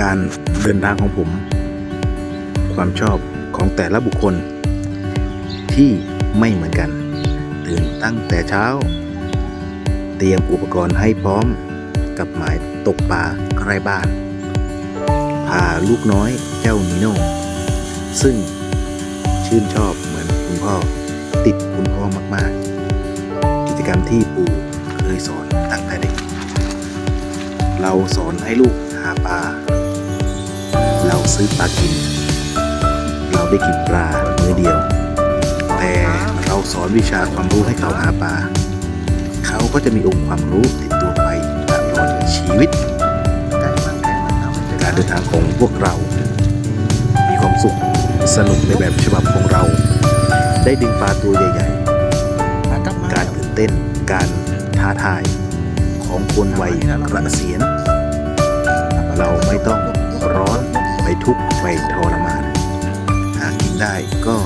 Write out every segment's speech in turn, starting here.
การเดินทางของผม ความชอบของแต่ละบุคคล ที่ไม่เหมือนกัน ตื่นตั้งแต่เช้า เตรียมอุปกรณ์ให้พร้อมกับหมายตกปลาใกล้บ้านพาลูกน้อยเจ้านิโน่ซึ่งชื่นชอบเหมือนคุณพ่อ ติดคุณพ่อมากๆ กิจกรรมที่ปู่เคยสอนตั้งแต่เด็ก เราสอนให้ลูกหาปลา เราซื้อปลากิน เราได้กินปลามื้อเดียว แต่เราสอนวิชาความรู้ให้เขาหาปลา เขาก็จะมีองค์ความรู้ติดตัวไปตลอดชีวิต การเดินทางของพวกเรา มีความสุขสนุกในแบบฉบับของเรา ได้ดึงปลาตัวใหญ่ ๆ การตื่นเต้นการท้าทายของคนวัยเกษียณเราไม่ต้องร้อนไป ทุกข์ไปทรมาน หากินได้ก็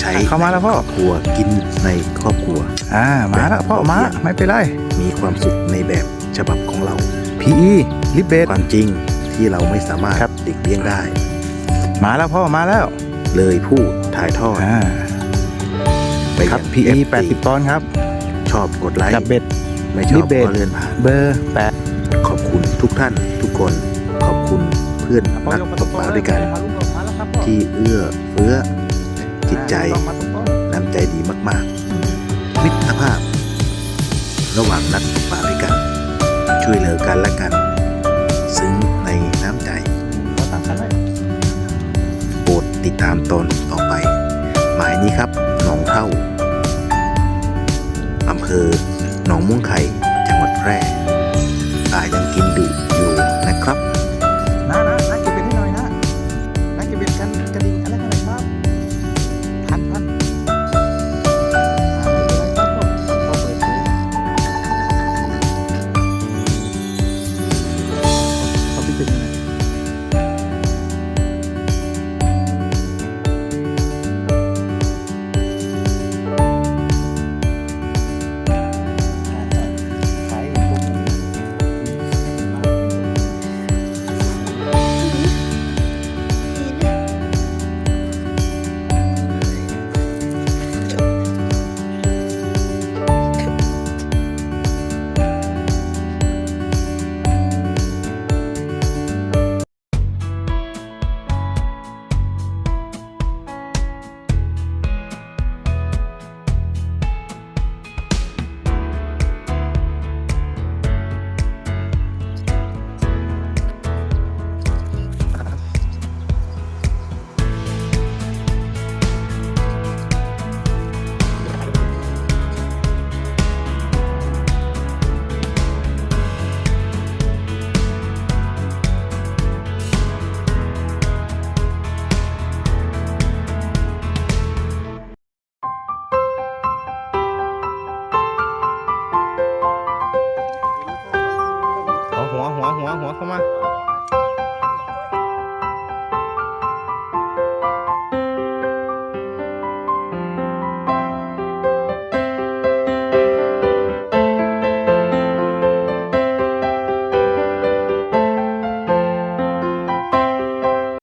ใช้เข้ามาแล้วพ่อ ในครอบครัวกินในครอบครัว อ่ามาแล้วพ่อมาไม่เป็นไร มีความสุขในแบบฉบับของเรา PE ลิปเบสความจริงที่เราไม่สามารถครับ ติดเลี่ยงได้ มาแล้วพ่อมาแล้วเลยพูดถ่ายทอดอ่าไปครับ ยัง PE FT 80ปอนด์ครับชอบกดไลค์จับเบ็ด ไม่ชอบลิเบต ก็เลื่อนผ่าน เบอร์แปดขอบคุณทุกท่านทุกคนขอบคุณเพื่อนนักตกปลาด้วยกัน ที่เอื้อเฟื้อ จิตใจ น้ำใจดีมากๆ มิตรภาพ ระหว่างนักตกปลาด้วยกัน ช่วยเหลือกันและกัน ซึ้งในน้ำใจโปรดติดตามตอนต่อไป หมายนี้ครับหนองเท่าอำเภอหนองม่วงไข่จังหวัดแพร่ 好吗？